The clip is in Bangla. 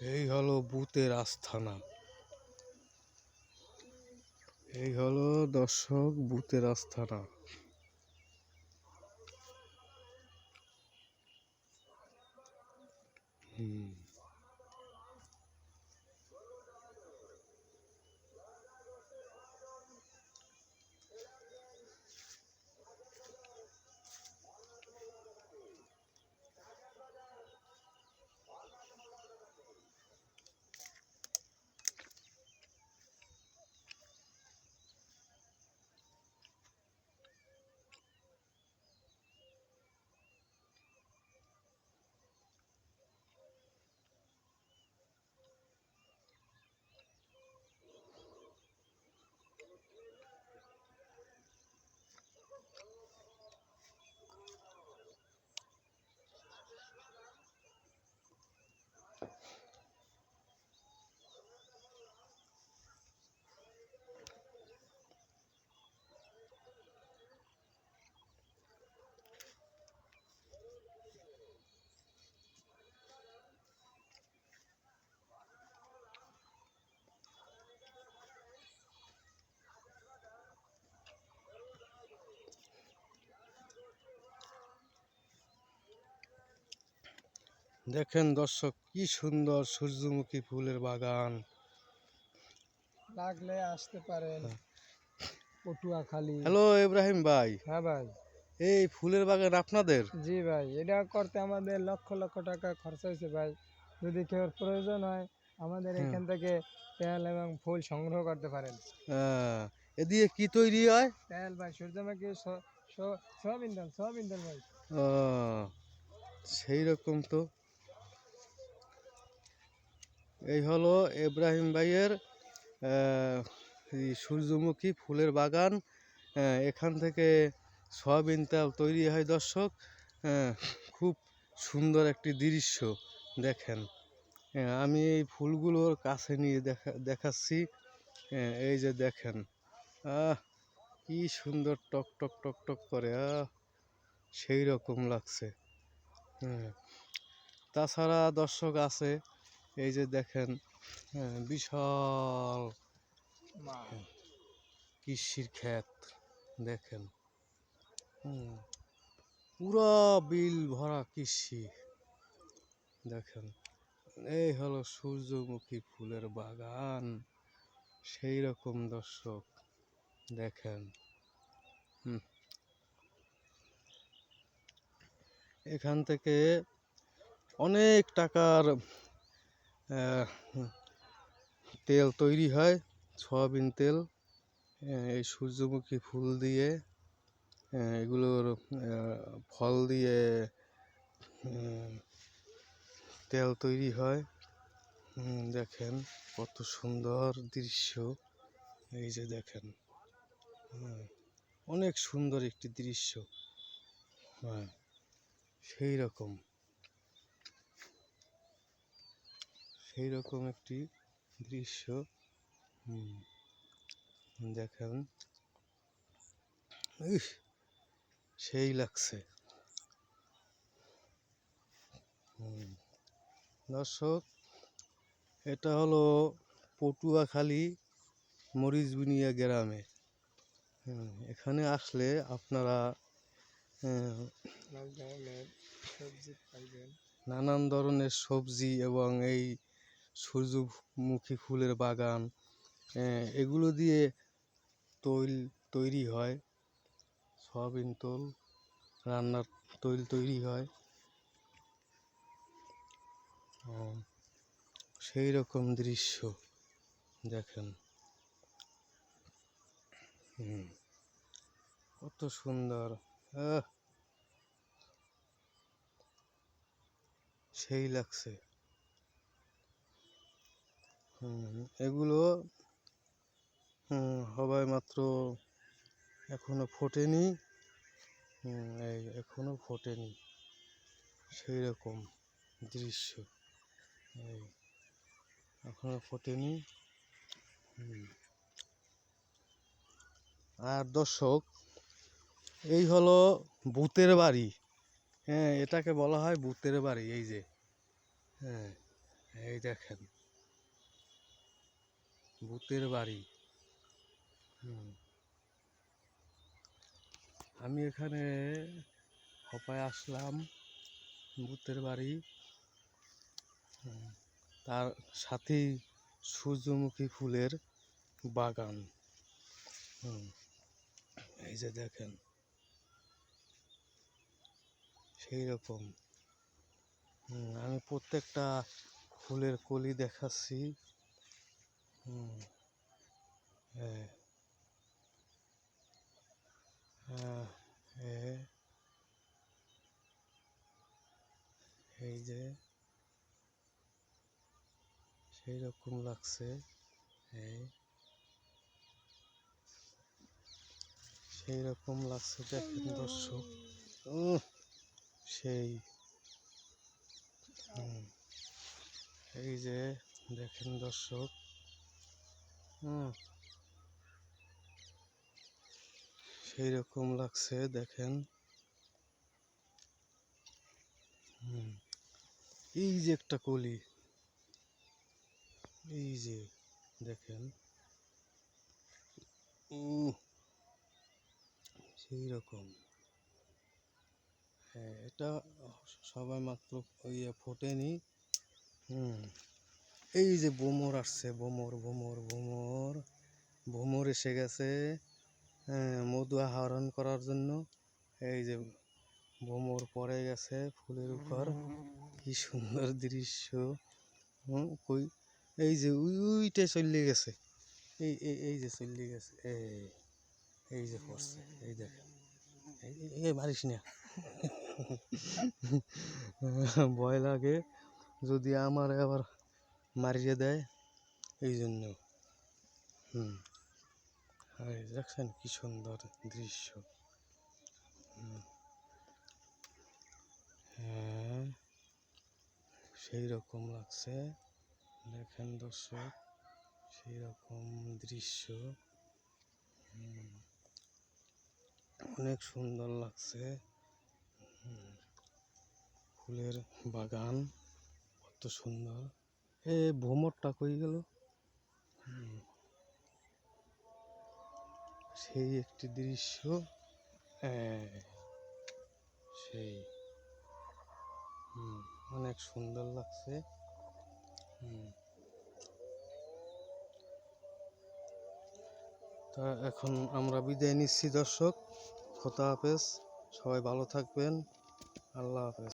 এই হলো ভূতের আস্থানা এই হলো দর্শক ভূতের আস্থানা হুম। দেখেন দর্শক কি সুন্দর সূর্যমুখী ফুলের বাগান। লাগলে আসতে পারেন পটুয়াখালী। হ্যালো ইব্রাহিম ভাই। হ্যাঁ ভাই। এই ফুলের বাগান আপনাদের? জি ভাই এটা করতে আমাদের লক্ষ লক্ষ টাকা খরচ হয়েছে ভাই। যদি কেউ প্রয়োজন হয় আমাদের এখান থেকে তেল এবং ফুল সংগ্রহ করতে পারেন। আহ, এ দিয়ে কি তৈরি হয়? তেল ভাই সূর্যমুখী স- স- সয়াবিন তেল সয়াবিন তেল ভাই। সেই রকম তো। এই হলো ইব্রাহিম ভাইয়ের সূর্যমুখী ফুলের বাগান। এখান থেকে সয়াবিন তেল তৈরি হয় দর্শক। খুব সুন্দর একটি দৃশ্য দেখেন। আমি এই ফুলগুলোর কাছে নিয়ে দেখা, দেখাচ্ছি। এই যে দেখেন, আহ, কি সুন্দর টক টক টক টক করে। আহ, সেই রকম লাগছে। তাছাড়া দর্শক আছে এই যে দেখেন হ্যাঁ, বিশাল কৃষির ক্ষেত দেখেন। পুরা বিল ভরা কৃষি দেখেন। এই হলো সূর্যমুখী ফুলের বাগান সেই রকম দর্শক দেখেন। এখান থেকে অনেক টাকার তেল তৈরি হয় সয়াবিন তেল এই সূর্যমুখী ফুল দিয়ে এগুলোর ফল দিয়ে তেল তৈরি হয়। দেখেন কত সুন্দর দৃশ্য। এই যে দেখেন হ্যাঁ, অনেক সুন্দর একটি দৃশ্য। হ্যাঁ সেই রকম সেই রকম একটি দৃশ্য। দেখেন। সেই লাগছে। দর্শক এটা হলো পটুয়াখালী মরিচবিনিয়া গ্রামে। এখানে আসলে আপনারা নানান ধরনের সবজি এবং এই সূর্যমুখী ফুলের বাগান আহ, এগুলো দিয়ে তৈল তৈরি হয়। সয়াবিন তেল রান্নার তৈল তৈরি হয়। সেই রকম দৃশ্য দেখেন। হুম, কত সুন্দর সেই লাগছে। এগুলো হবাই মাত্র এখনও ফোটেনি। হুম, এই এখনও ফোটেনি। সেই রকম দৃশ্য। এই এখনও ফোটেনি। আর দর্শক এই হলো ভূতের বাড়ি। হ্যাঁ এটাকে বলা হয় ভূতের বাড়ি এই যে। হ্যাঁ এই দেখেন। ভূতের বাড়ি। আমি এখানে হপায় আসলাম, ভূতের বাড়ি। তার সাথেই সূর্যমুখী ফুলের বাগান। এই যে দেখেন, সেই রকম। আমি প্রত্যেকটা ফুলের কলি দেখাচ্ছি। এই যে সেই রকম লাগছে, এই সেই রকম লাগছে দেখেন দর্শক। সেই। এই যে দেখেন দর্শক। হুম। সেই রকম লাগছে, দেখেন। এই যে একটা কলি। এই যে, দেখেন। সেই রকম হ্যাঁ এটা সবাই মাত্র ইয়ে ফোটেনি। হুম। এই যে বোমর আসছে বোমর বোমর বোমর ভোমর এসে গেছে হ্যাঁ, মধু আহরণ করার জন্য। এই যে ভোমর পড়ে গেছে ফুলের উপর। কি সুন্দর দৃশ্য কই এই যে উই উইটে চলে গেছে। এই এই যে চলে গেছে এই এই যে পড়ছে এই দেখেন। এই মারিস না। ভয় লাগে যদি আমার আবার মারিয়ে দেয়, এই জন্য। হুম। আর দেখছেন কি সুন্দর দৃশ্য। হ্যাঁ সেই রকম লাগছে। দেখেন দর্শক, সেই রকম দৃশ্য। অনেক সুন্দর লাগছে। ফুলের বাগান, কত সুন্দর। এ ভ্রমরটা কই গেল। সেই একটি দৃশ্য। হ্যাঁ, সেই। হুম, অনেক সুন্দর লাগছে। তা এখন আমরা বিদায় নিচ্ছি দর্শক। খোদা হাফেজ সবাই ভালো থাকবেন। আল্লাহ হাফেজ।